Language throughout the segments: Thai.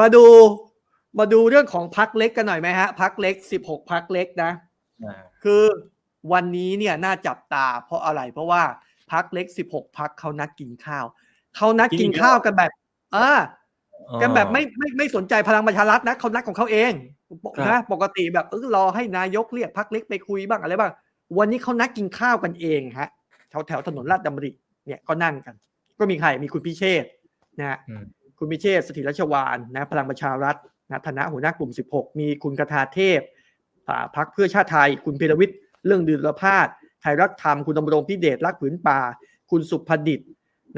มาดูมาดูเรื่องของพักเล็กกันหน่อยไหมฮะพักเล็กสิบหกพักเล็กนะอ่าคือวันนี้เนี่ยน่าจับตา เพราะอะไรเพราะว่าพักเล็กสิบหกพักเขานัดกินข้าวเขานัดกินข้าวกันแบบอ่ากันแบบไม่ไม่ไม่สนใจพลังประชารัฐนะเขานัดของเขาเองนะปกติแบบเออรอให้นายกเรียกพักเล็กไปคุยบ้างอะไรบ้างวันนี้เขานัดกินข้าวกันเองฮะแถวแถวถนนลาดดำริเนี่ยก็นั่งกัน ก็มีใครมีคุณพิเชษฐ์นะฮะอืม คุณพิเชษฐ์สถิรรัชวานนะพลังประชารัฐนะธนะหัวหน้ากลุ่ม 16 มีคุณกทาเทพอ่าพักเพื่อชาติไทย คุณเพรวิทย์เรื่องดืนรพาดไทยรักธรรม คุณดำรงพิเดชรักผืนป่า คุณสุภดิษฐ์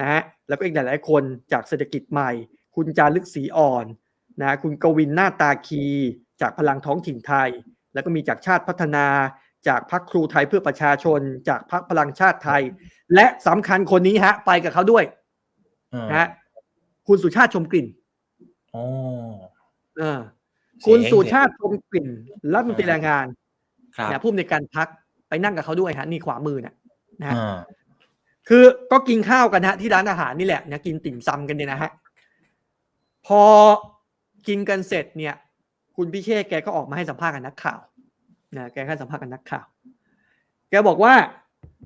นะฮะแล้วก็อีกหลาย ๆ คนจากเศรษฐกิจใหม่ คุณจารึกศรีอ่อนนะคุณกวินหน้าตาคีจากพลังท้องถิ่นไทย แล้วก็มีจากชาติพัฒนาจากพักครูไทยเพื่อประชาชน จากพักพลังชาติไทย และสำคัญคนนี้ฮะ ไปกับเขาด้วยอ่านะฮะ คุณสุชาติชมกลิ่นอ๋อเออคุณเจ๋งสุชาติชมกลิ่นรัฐมนตรีแรงงานครับนะผู้อำนวยการพักไปนั่งกับเขาด้วยฮะนี่ขวามือเนี่ยนะฮะอ่าคือก็กินข้าวกันฮะที่ร้านอาหารนี่แหละนะกินติ่มซำกันเนี่ยนะฮะพอกินกันเสร็จเนี่ย คุณพิเชษแกก็ออกมาให้สัมภาษณ์กับนักข่าวนะแกให้สัมภาษณ์กับนักข่าว แกบอกว่า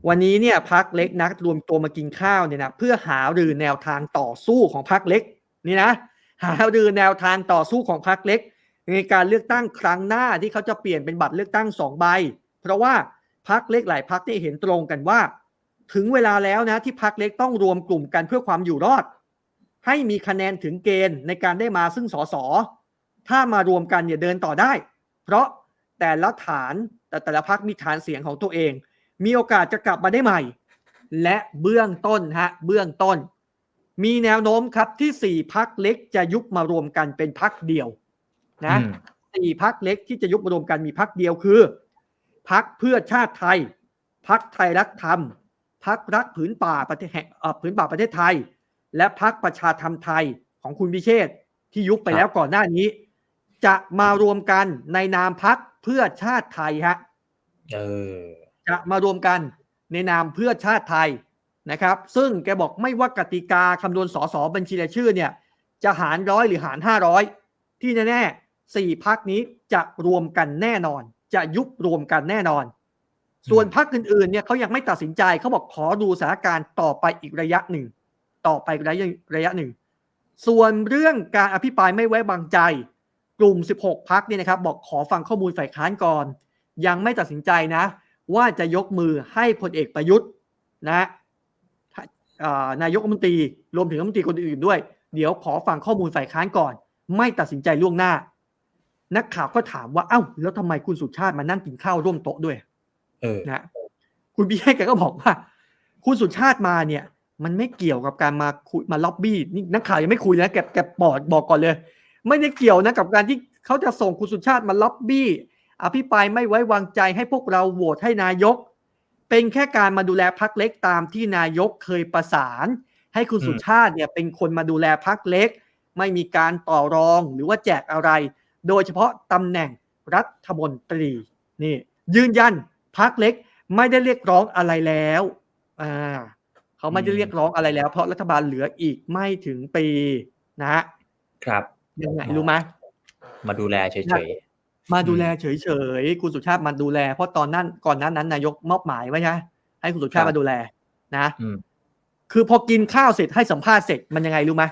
วันนี้เนี่ยพักเล็กนักรวมตัวมากินข้าวเนี่ยนะเพื่อหารือแนวทางต่อสู้ของพักเล็กนี่นะหารือแนวทางต่อสู้ของพักเล็ก ในการเลือกตั้งครั้งหน้าที่เขาจะเปลี่ยนเป็นบัตรเลือกตั้งสองใบ เพราะว่าพักเล็กหลายพักได้เห็นตรงกันว่า ถึงเวลาแล้วนะที่พักเล็กต้องรวมกลุ่มกันเพื่อความอยู่รอด ให้มีคะแนนถึงเกณฑ์ในการได้มาซึ่งสสถ้ามารวมกันเนี่ยเดินต่อได้ เพราะแต่ละฐานแต่แต่ละพักมีฐานเสียงของตัวเอง มีโอกาสจะกลับมาได้ใหม่ และเบื้องต้นฮะเบื้องต้น มีแนวโน้มครับที่สี่พักเล็กจะยุบมารวมกันเป็นพักเดียวนะอืมสี่พักเล็กที่จะยุบมารวมกันมีพักเดียวคือ พักเพื่อชาติไทย พักไทยรักธรรม พักรักผืนป่าประเทศแห่งเอ่อผืนป่าประเทศไทย และพักประชาธรรมไทยของคุณพิเชษฐ์ที่ยุบไปแล้วก่อนหน้านี้ จะมารวมกันในนามพักเพื่อชาติไทยฮะ เออ จะมารวมกันในนามเพื่อชาติไทยนะครับ ซึ่งแกบอกไม่ว่ากติกาคำนวณสสบัญชีรายชื่อเนี่ยจะหารร้อยหรือหารห้าร้อยที่แน่ๆสี่พักนี้จะรวมกันแน่นอน จะยุบรวมกันแน่นอน ส่วนพักอื่นๆเนี่ยเขายังไม่ตัดสินใจเขาบอกขอดูสถานการณ์ต่อไปอีกระยะหนึ่ง ต่อไประยะระยะหนึ่ง ส่วนเรื่องการอภิปรายไม่ไว้วางใจ กลุ่ม 16 พักเนี่ยนะครับ บอกขอฟังข้อมูลฝ่ายค้านก่อน ยังไม่ตัดสินใจนะ ว่าจะยกมือให้พลเอกประยุทธ์นะอ่านายกรัฐมนตรีรวมถึงรัฐมนตรีคนอื่นๆด้วย เดี๋ยวขอฟังข้อมูลฝ่ายค้านก่อน ไม่ตัดสินใจล่วงหน้า นักข่าวก็ถามว่าเอ้า แล้วทำไมคุณสุชาติมานั่งกินข้าวร่วมโต๊ะด้วยเออนะคุณพี่ให้แกก็บอกว่า คุณสุชาติมาเนี่ย มันไม่เกี่ยวกับการมาคุยมาล็อบบี้นี่นักข่าวยังไม่คุยนะแกแกบอกบอกก่อนเลย ไม่ได้เกี่ยวนะกับการที่เขาจะส่งคุณสุชาติมาล็อบบี้ อภิปรายไม่ไว้วางใจให้พวกเราโหวตให้นายก เป็นแค่การมาดูแลพักเล็กตามที่นายกเคยประสาน ให้คุณอืมสุชาติเนี่ยเป็นคนมาดูแลพักเล็ก ไม่มีการต่อรองหรือว่าแจกอะไร โดยเฉพาะตำแหน่งรัฐมนตรีนี่ยืนยันพักเล็กไม่ได้เรียกร้องอะไรแล้วอ่าเขาไม่ได้เรียกร้องอะไรแล้ว เพราะรัฐบาลเหลืออีกไม่ถึงปีนะฮะครับยังไงรู้ไหมมาดูแลเฉย มาดูแลเฉยๆคุณสุชาติมาดูแล เพราะตอนนั้นก่อนหนั้นนั้นนายกมอบหมายไว้นะให้คุณสุชาติมาดูแลนะๆอืมคือพอกินข้าวเสร็จให้สัมภาษณ์เสร็จมันยังไงรู้ไหม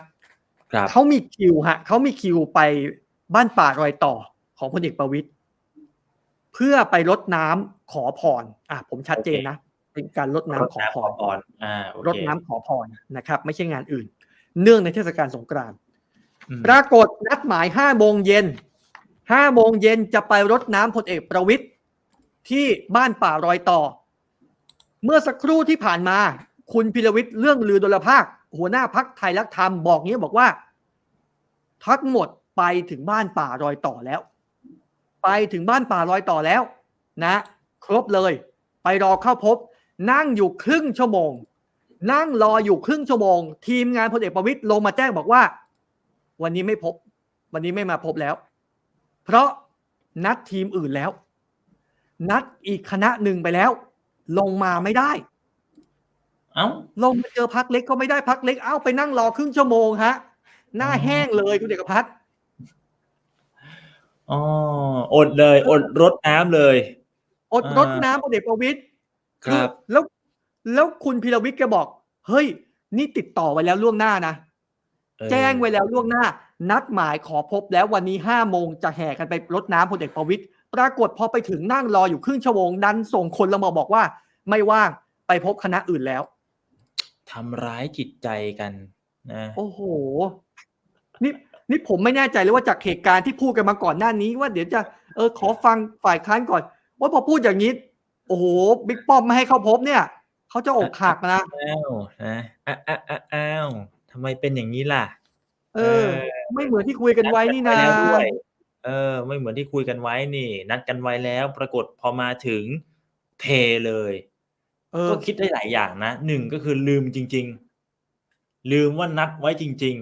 ครับเขามีคิวฮะเขามีคิวไปบ้านป่ารอยต่อของพลเอกประวิตยเพื่อไปรดน้ำขอพรอะผมชัดเจนนะเป็นการรดน้ำขอพรพรอ่าโอเครดน้ำขอพรนะครับ ไม่ใช่งานอื่น เนื่องในเทศกาลสงกรานต์อืมปรากฏนัดหมายห้าโมงเย็น ห้าโมงเย็นจะไปรดน้ำพลเอกประวิตยที่บ้านป่ารอยต่อ เมื่อสักครู่ที่ผ่านมา คุณพิรวิทย์เรื่องลือดลภาค หัวหน้าพักไทยรักธรรมบอกงี้บอกว่า ทั้งหมดไปถึงบ้านป่ารอยต่อแล้ว ไปถึงบ้านป่ารอยต่อแล้ว นะ ครบเลย ไปรอเข้าพบ นั่งอยู่ครึ่งชั่วโมง นั่งรออยู่ครึ่งชั่วโมง ทีมงานพลเอกประวิตยลงมาแจ้งบอกว่า วันนี้ไม่พบ วันนี้ไม่มาพบแล้ว เพราะนัดทีมอื่นแล้ว นัดอีกคณะหนึ่งไปแล้ว ลงมาไม่ได้ เอ้าลงมาเจอพักเล็กก็ไม่ได้พักเล็ก เอ้าไปนั่งรอครึ่งชั่วโมงฮะ หน้าอ๋อแห้งเลยคุณเอกพัฒน์อ๋ออดเลย อดรดน้ำเลย อดอ่ารดน้ำพลเอกประวิตยครับ แล้วแล้วคุณพีรวิทย์แกบอก เฮ้ย นี่ติดต่อไว้แล้วล่วงหน้านะเออแจ้งไว้แล้วล่วงหน้า นัดหมายขอพบแล้ววันนี้ห้าโมงจะแห่กันไปรดน้ำพลเอกประวิตยปรากฏพอไปถึงนั่งรออยู่ครึ่งชั่วโมงดันส่งคนละมาบอกว่า ไม่ว่างไปพบคณะอื่นแล้วทำร้ายจิตใจกันนะโอ้โห นี่นี่ผมไม่แน่ใจเลยว่าจากเหตุการณ์ที่พูดกันมาก่อนหน้านี้ว่าเดี๋ยวจะเออขอฟังฝ่ายค้านก่อนว่าพอพูดอย่างนี้ โอ้โหบิ๊กป้อมไม่ให้เข้าพบเนี่ยเขาจะอกหักนะอ้าวนะอ้าวอ้าวอ้าวอ้าวทำไมเป็นอย่างนี้ล่ะ เออ ไม่เหมือนที่คุยกันไว้นี่นะดกัไว้แล้วด้วยเออ ไม่เหมือนที่คุยกันไว้นี่ นัดกันไว้แล้วปรากฏพอมาถึงเทเลยเออก็คิดได้หลายอย่างนะหนึ่งก็คือลืมจริง ๆ ลืมว่านัดไว้จริง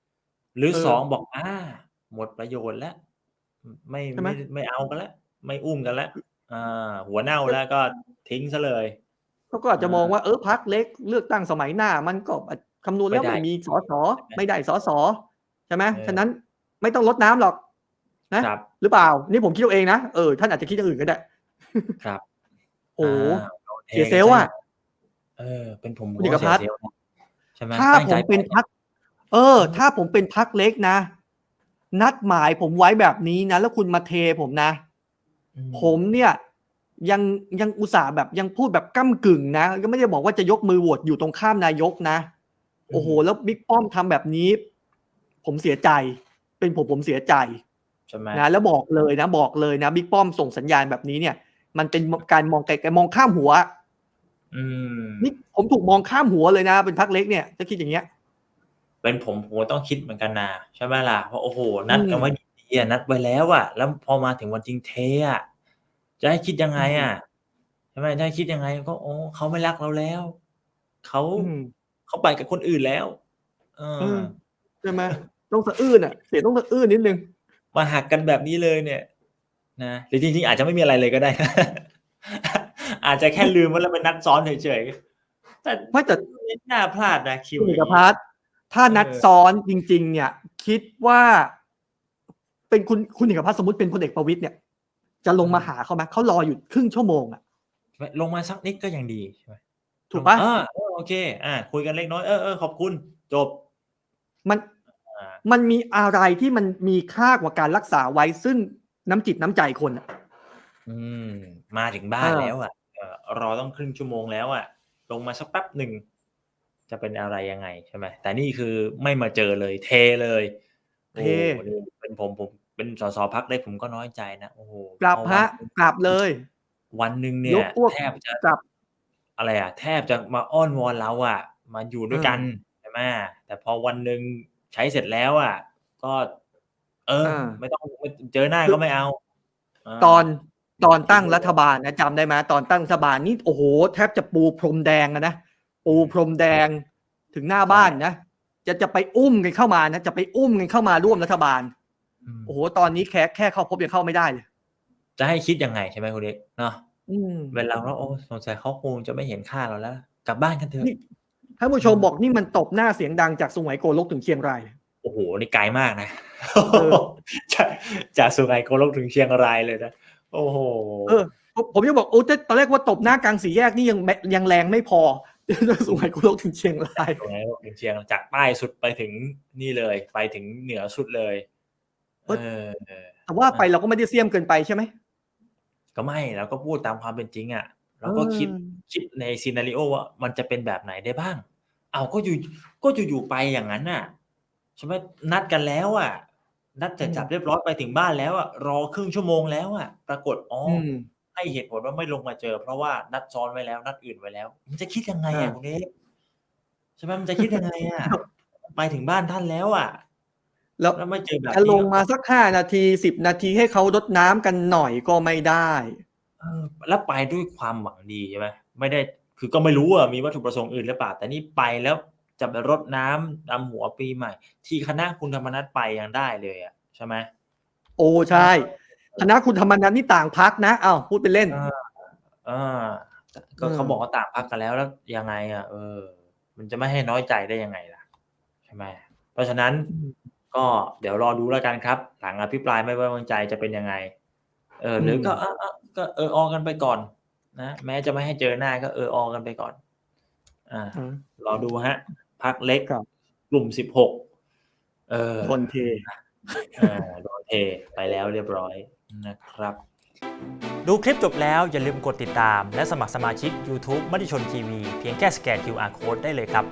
ๆ หรือเออสองบอกอ่าหมดประโยชน์แล้ว ไม่ใช่ไหมไม่ไม่เอากันแล้วไม่อุ้มกันแล้วอ่าหัวเน่าแล้วก็ทิ้งซะเลยเขาก็อาจจะมองว่าเออพักเล็กเลือกตั้งสมัยหน้า มันก็ คำนวณแล้วไม่ได้ไม่มีสอสอใช่ไหมไม่ได้สอสอใช่ไหมเออฉะนั้นไม่ต้องลดน้ำหรอกนะครับหรือเปล่า นี่ผมคิดเอาเองนะเออท่านอาจจะคิดอย่างอื่นก็ได้ ครับโอ้โหาโดนทเสียเซลล์อะเออ เป็นผมคุณเอกก็เสีพัยฒน์เซลล์นะใช่ไหมถ้าตั้งผใจมเป็นไพักเออ ถ้าผมเป็นพักเล็กนะ นัดหมายผมไว้แบบนี้นะ แล้วคุณมาเทผมนะอืผมเนี่ยยังยังอุตส่าห์แบบยังพูดแบบก้ากึ่งนะ ก็ไม่ได้บอกว่าจะยกมือโหวตอยู่ตรงข้ามนายกนะ โอ้โห แล้วบิ๊กป้อมทำแบบนี้ ผมเสียใจ เป็นผมผมเสียใจใช่ไหมนะแล้วบอกเลยนะ บอกเลยนะบิ๊กป้อมส่งสัญญาณแบบนี้เนี่ย มันเป็นการมองไกลๆมองข้ามหัว อืมนี่ผมถูกมองข้ามหัวเลยนะ เป็นพักเล็กเนี่ยจะคิดอย่างเงี้ย เป็นผมผมก็ต้องคิดเหมือนกันนะใช่ไหมล่ะเพราะโอ้โห นัดอืมกันไว้ดีๆอะนัดไว้แล้วอะแล้วพอมาถึงวันจริงเทอะจะให้คิดยังไงอะใช่ไหมจะให้คิดยังไงก็โอ้เขาไม่รักเราแล้วเขาอืม เขาไปกับคนอื่นแล้วเอเอออใช่ไหมต้องสะอื้นอะ เสียงต้องสะอื้นนิดนึงมาหักกันแบบนี้เลยเนี่ย นะหรือจริงๆ อาจจะไม่มีอะไรเลยก็ได้ อาจจะแค่ลืมว่าเราเป็นนัดซ้อนเฉยๆแต่ไม่แต่ไม่น่าพลาดนะคิวคุณอเอกย่างนี้พัฒน์ถ้านัดเออซ้อนจริง ๆ เนี่ย คิดว่าเป็นคุณคุณเอกพัฒน์สมมติเป็นพลเอกประวิตยเนี่ย จะลงมาหาเขาไหมเขารออยู่ครึ่งชั่วโมงอะลงมาสักนิดก็ยังดีใช่ไหมถูกปะอ่าเออโอ เค อ่า คุยกันเล็กน้อย เออเออขอบคุณ จบ มันอ่ามันมีอะไรที่มันมีค่ากว่าการรักษาไว้ซึ่งน้ำจิตน้ำใจคนอะ อืม มาถึงบ้านเออแล้วอะเออรอต้องครึ่งชั่วโมงแล้วอะ ลงมาสักแป๊บหนึ่ง จะเป็นอะไรยังไงใช่ไหม แต่นี่คือไม่มาเจอเลย เทเลยโอ้โหนี่เป็นผมผมเป็นสสพักเล็กผมก็น้อยใจนะ โอ้โหกลับพอฮะวันกลับเลย วันหนึ่งเนี่ยยกพวกแทบจะกลับ อะไรอะ แทบจะมาอ้อนวอนเราอะ มาอยู่ด้วยกันใช่ไหมแต่พอวันหนึ่งใช้เสร็จแล้วอะ ก็ เอออ่าไม่ต้องไม่เจอหน้าก็ไม่เอาาตอนตอนตั้งรัฐบาลนะจำได้ไหมตอนตั้งรัฐบาลนี่โอ้โห แทบจะปูพรมแดงอะนะปูพรมแดงถึงหน้าบ้านนะจะจะไปอุ้มกันเข้ามานะจะไปอุ้มกันเข้ามาร่วมรัฐบาลอืมโอ้โหตอนนี้แค่แค่เข้าพบยังเข้าไม่ได้เลยจะให้คิดยังไงใช่ไหมคุณเล็กเนาะ อืม เวลาเราโอ้สงสัยเขาคงจะไม่เห็นค่าเราแล้ว กลับบ้านกันเถอะ นี่ท่านผู้ชมบอกนี่มันตบหน้าเสียงดังจากสุไหงโกลกถึงเชียงราย โอ้โห นี่ไกลมากนะ อ จากจากสุไหงโกลกถึงเชียงรายเลยนะ โอ้โห เออผมผมยังบอกโอ้แต่ตอนแรกว่าตบหน้ากลางสี่แยกนี่ยังไม่ยังแรงไม่พอ สุไหงโกลกถึงเชียงรายสุไหงโกลกถึงเชียงจากใต้สุดไปถึงนี่เลย ไปถึงเหนือสุดเลย เอ้เอยอ แต่ว่าไปเราก็ไม่ได้เสียมเกินไปใช่ไหม ก็ไม่เราก็พูดตามความเป็นจริงอะเราก็คิดเออคิดในซีนารีโอว่ามันจะเป็นแบบไหนได้บ้าง เอาก็อยู่ก็อยู่ๆไปอย่างนั้นน่ะใช่ไหมนัดกันแล้วอะ นัดจะจับเรียบร้อยไปถึงบ้านแล้วอะรอครึ่งชั่วโมงแล้วอะ ปรากฏอ๋ออือมให้เหตุผลว่าไม่ลงมาเจอ เพราะว่านัดซ้อนไว้แล้ว นัดอื่นไว้แล้ว มันจะคิดยังไงอะอ่าคุณเอกใช่ไหมมันจะคิดยังไงอะไปถึงบ้านท่านแล้วอะ แล้วแล้วไม่เจอแบบจะนี้ลงมาสักห้านาทีสิบนาทีให้เขารดน้ำกันหน่อยก็ไม่ได้เออแล้วไปด้วยความหวังดีใช่ไหมไม่ได้คือก็ไม่รู้อะมีวัตถุประสงค์อื่นหรือเปล่าแต่นี่ไปแล้วจะไปรดน้ำดำหัวปีใหม่ ที่คณะคุณธรรมนัฐไปยังได้เลยอะใช่ไหมโอ้ใช่ คณะคุณธรรมนันนี่ต่างพักนะอ้าวพูดเป็นเล่นอ่าอ่าก็อืมเขาบอกว่าต่างพักกันแล้วแล้วยังไงอะเออ มันจะไม่ให้น้อยใจได้ยังไงล่ะใช่ไหมเพราะฉะนั้น ก็เดี๋ยวรอดูแล้วกันครับ หลังอภิปรายไม่ไว้วางใจจะเป็นยังไง เออ หรือก็อะอะก็เออออกันไปก่อน นะแม้จะไม่ให้เจอหน้าก็เออออกันไปก่อน อ่าอืมรอดูฮะพักเล็กครับกลุ่มสิบหกเออคนเทเออโดนเทไปแล้วเรียบร้อยนะครับ ดูคลิปจบแล้วอย่าลืมกดติดตาม และสมัครสมาชิก YouTube มติชนทีวีเพียงแค่สแกน QR Code ได้เลยครับ